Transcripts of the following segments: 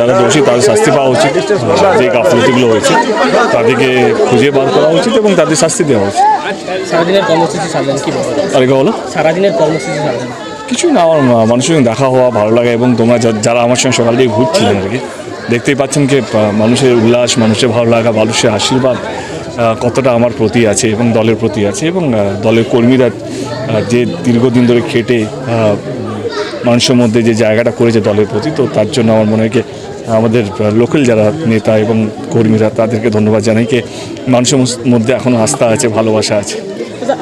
যারা দোষী তাদের শাস্তি পাওয়া উচিত। যে গাফলতিগুলো হয়েছে তাদেরকে খুঁজে বার করা উচিত এবং তাদের শাস্তি দেওয়া উচিত। সারাদিনের কর্মসূচি সারলেন কি সারাদিনের কর্মসূচি সারলেন কিছুই না আমার মানুষের সঙ্গে দেখা হওয়া ভালো লাগা এবং তোমরা যারা আমার সঙ্গে সকাল থেকে ঘুরছিলেন আর কি দেখতেই পাচ্ছেন কি মানুষের উল্লাস মানুষের ভালো লাগা মানুষের আশীর্বাদ কতটা আমার প্রতি আছে এবং দলের প্রতি আছে এবং দলের কর্মীরা যে দীর্ঘদিন ধরে খেটে মানুষের মধ্যে যে জায়গাটা করেছে দলের প্রতি তো তার জন্য আমার মনে হয় আমাদের লোকাল যারা নেতা এবং কর্মীরা তাদেরকে ধন্যবাদ জানাই কি মানুষের মধ্যে এখনও আস্থা আছে ভালোবাসা আছে।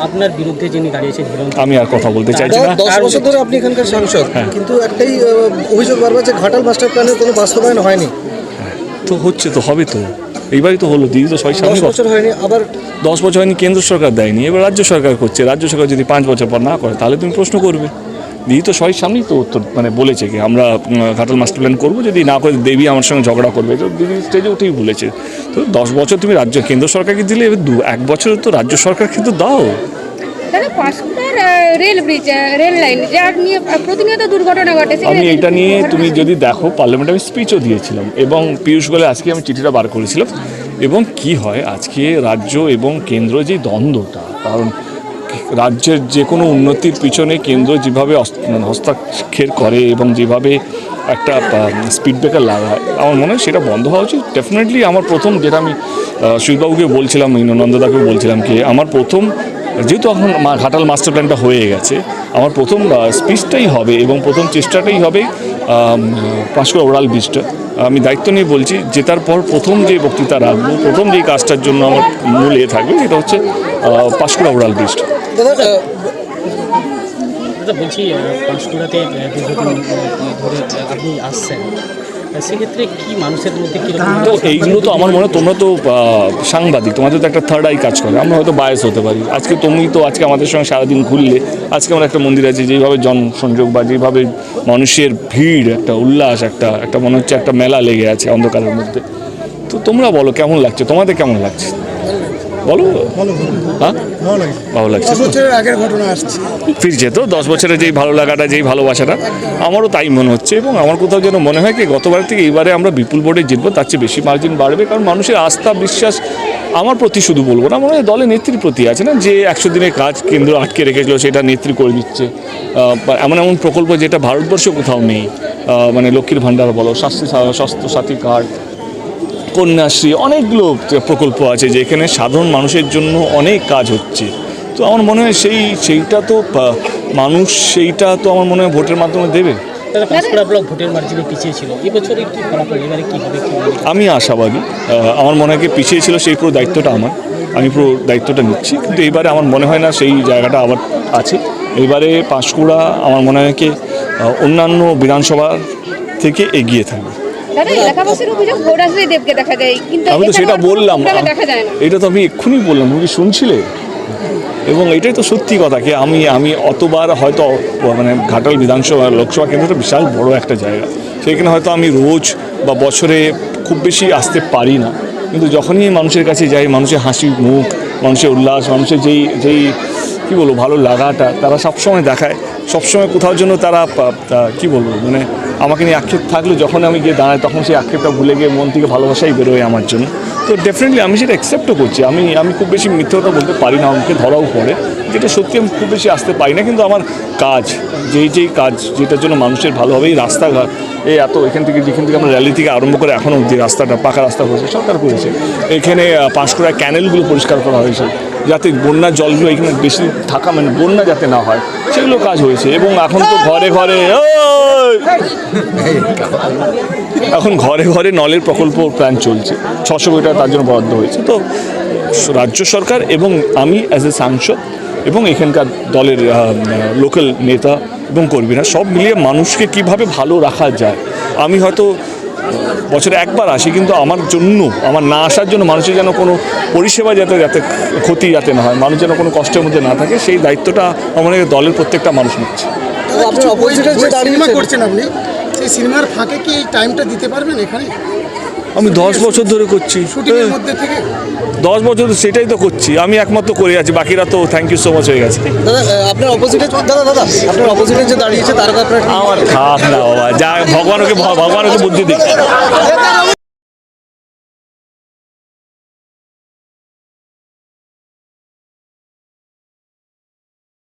আপনার বিরুদ্ধে যিনি দাঁড়িয়েছেন আমি আর কথা বলতে চাইছি না। দশ বছর ধরে আপনি এখানকার সাংসদ কিন্তু একটাই অভিযোগ বারবার যে ঘাটাল মাস্টার প্ল্যানের কোনো বাস্তবায়ন হয়নি। তো হচ্ছে তো হবে তো। এইবারই তো হলো দিদি তো সামনে বছর হয়নি আবার দশ বছর হয়নি কেন্দ্র সরকার দেয়নি। এবার রাজ্য সরকার করছে। রাজ্য সরকার যদি পাঁচ বছর পর না করে তাহলে তুমি প্রশ্ন করবে। দিদি তো সবাই সামনেই তো উত্তর মানে বলেছে কি আমরা ঘাটাল মাস্টার প্ল্যান করব যদি না করে দেবী আমার সঙ্গে ঝগড়া করবে। তো দিদি স্টেজে উঠেই বলেছে তো দশ বছর তুমি রাজ্য কেন্দ্র সরকারকে দিলে দু এক বছর তো রাজ্য সরকার কিন্তু দাও। দাদা পাঁশকুড়ার রেল ব্রিজ রেল লাইন যার নিয়ে প্রতিনিয়ত দুর্ঘটনা ঘটে আমি এটা নিয়ে তুমি যদি দেখো পার্লামেন্টে আমি স্পিচও দিয়েছিলাম এবং পীয়ূষ গোয়েল আজকে আমি চিঠিটা বার করেছিলাম এবং কি হয় আজকে রাজ্য এবং কেন্দ্র যে দ্বন্দ্বটা কারণ রাজ্যের যে কোনো উন্নতির পিছনে কেন্দ্র যেভাবে মানে হস্তক্ষেপ করে এবং যেভাবে একটা স্পিড ব্রেকার লাগায়, আমার মনে হয় সেটা বন্ধ হওয়া উচিত। ডেফিনেটলি আমার প্রথম যেটা আমি সুইবাবুকে বলছিলাম নন্দদাকেও বলছিলাম কি, আমার প্রথম, যেহেতু এখন ঘাটাল মাস্টার প্ল্যানটা হয়ে গেছে, আমার প্রথম স্পিচটাই হবে এবং প্রথম চেষ্টাটাই হবে পাঁশকুড়া ওরাল বীজটা আমি দায়িত্ব নিয়ে বলছি, জেতার পর প্রথম যে বক্তৃতা রাখব, প্রথম যে কাজটার জন্য আমার মূল এ থাকবে, সেটা হচ্ছে পাঁশকুড়া ওরাল বীজটা দাদা দাদা বলছি পাঁশকুড়াতে দীর্ঘদিন ধরে আপনি আসছেন সেক্ষেত্রে কি মানুষের মধ্যে কীরকম তো এইগুলো তো আমার মনে হয় তোমরা তো সাংবাদিক তোমাদের তো একটা থার্ড আই কাজ করে। আমরা হয়তো বায়াস হতে পারি। আজকে তুমি তো আজকে আমাদের সঙ্গে সারাদিন ঘুরলে আজকে আমার একটা মন্দির আছে যেভাবে জনসংযোগ বা যেভাবে মানুষের ভিড় একটা উল্লাস একটা একটা মনে হচ্ছে একটা মেলা লেগে আছে অন্ধকারের মধ্যে। তো তোমরা বলো কেমন লাগছে? তোমাদের কেমন লাগছে? বলো? হ্যাঁ? ভালো লাগছে। তো? বছরের আগের ঘটনা আসছে। ফিরছে তো দশ বছরের যেই ভালো লাগাটা যেই ভালোবাসাটা আমারও তাই মনে হচ্ছে এবং আমার কোথাও যেন মনে হয় কি গতবার থেকে এইবারে আমরা বিপুল বোর্ডে জিতবো তার চেয়ে বেশি মার্জিন বাড়বে কারণ মানুষের আস্থা বিশ্বাস আমার প্রতি শুধু বলব না মনে হয় দলের নেত্রীর প্রতি আছে না যে একশো দিনের কাজ কেন্দ্র আটকে রেখেছিল সেটা নেত্রী করে দিচ্ছে। এমন এমন প্রকল্প যেটা ভারতবর্ষে কোথাও নেই। মানে লক্ষ্মীর ভাণ্ডার বলো স্বাস্থ্য স্বাস্থ্য সাথী কার্ড কন্যাশ্রী অনেকগুলো প্রকল্প আছে যেখানে সাধারণ মানুষের জন্য অনেক কাজ হচ্ছে। তো আমার মনে হয় সেই সেইটা তো মানুষ সেইটা তো আমার মনে হয় ভোটের মাধ্যমে দেবে। এবারে? আমি আশাবাদী। আমার মনে হয় পিছিয়ে ছিল সেই পুরো দায়িত্বটা আমার। আমি পুরো দায়িত্বটা নিচ্ছি। কিন্তু এইবারে আমার মনে হয় না সেই জায়গাটা আবার আছে। এইবারে পাঁশকুড়া আমার মনে হয় কি অন্যান্য বিধানসভা থেকে এগিয়ে থাকবে। দাদা এলাকাবাসীর অভিযোগ গৌরাশ্রী দেবকে দেখা যায় কিন্তু আমি তো সেটা বললাম। দেখা যায় না। এটা তো আমি এক্ষুনি বললাম তুমি কি শুনছিলে? এবং এটাই তো সত্যি কথা কি আমি আমি অতবার হয়তো মানে ঘাটাল বিধানসভা লোকসভা কেন্দ্রটা বিশাল বড় একটা জায়গা। সেখানে হয়তো আমি রোজ বা বছরে খুব বেশি আসতে পারি না। কিন্তু যখনই মানুষের কাছে যাই মানুষের হাসি মুখ মানুষের উল্লাস মানুষের যেই যেই কী বলব ভালো লাগাটা তারা সবসময় দেখায়। সবসময় কোথাও জন্য তারা কী বলব মানে আমাকে নিয়ে আক্ষেপ থাকলে, যখন আমি গিয়ে দাঁড়াই, তখন সেই আক্ষেপটা ভুলে গিয়ে মন থেকে ভালোবাসাই বেরোয় আমার জন্য। তো ডেফিনেটলি আমি সেটা অ্যাকসেপ্টও করছি। আমি আমি খুব বেশি মিথ্যে কথা বলতে পারি না, আমাকে ধরাও পড়ে। যেটা সত্যি আমি খুব বেশি আসতে পারি না, কিন্তু আমার কাজ, যেই যেই কাজ, যেটার জন্য মানুষের ভালো হবে এই রাস্তাঘাট, এই এত এখান থেকে, যেখান থেকে আমরা র্যালি থেকে আরম্ভ করে এখনও অবধি রাস্তাটা, পাকা রাস্তা করেছে সরকার করেছে। এখানে পাঁশকুড়া ক্যানেলগুলো পরিষ্কার করা হয়েছে, যাতে বন্যার জলগুলো এখানে বেশি থাকা মানে বন্যা যাতে না হয়। সেগুলো কাজ হয়েছে এবং এখন তো ঘরে ঘরে এখন ঘরে ঘরে নলের প্রকল্প প্ল্যান চলছে। ছশো কোটি টাকা তার জন্য বরাদ্দ হয়েছে। তো রাজ্য সরকার এবং আমি অ্যাজ এ সাংসদ এবং এখানকার দলের লোকাল নেতা এবং কর্মীরা সব মিলিয়ে মানুষকে কীভাবে ভালো রাখা যায়, আমি হয়তো বছরে একবার আসি কিন্তু আমার জন্য আমার না আসার জন্য মানুষের যেন কোনো পরিষেবা যাতে যাতে ক্ষতি যাতে না হয় মানুষ যেন কোনো কষ্টের মধ্যে না থাকে সেই দায়িত্বটা আমার দলের প্রত্যেকটা মানুষ নিচ্ছে। আপনি অপোজিটে যে সিনেমা করছেন আপনি সেই সিনেমার ফাঁকে কি এই টাইমটা দিতে পারবেন এখানে? আমি দশ বছর ধরে করছি। শুটিংয়ের মধ্যে থেকে? দশ বছর সেটাই তো করছি আমি একমাত্র করে আছি বাকিরা তো থ্যাংক ইউ সো মাচ হয়ে গেছে। দাদা আপনার অপোজিটে দাদা দাদা আপনার অপোজিটে যে দাঁড়িয়েছে আমার খাপ না বাবা যা ভগবান ওকে ভগবান ওকে বুদ্ধি দিক।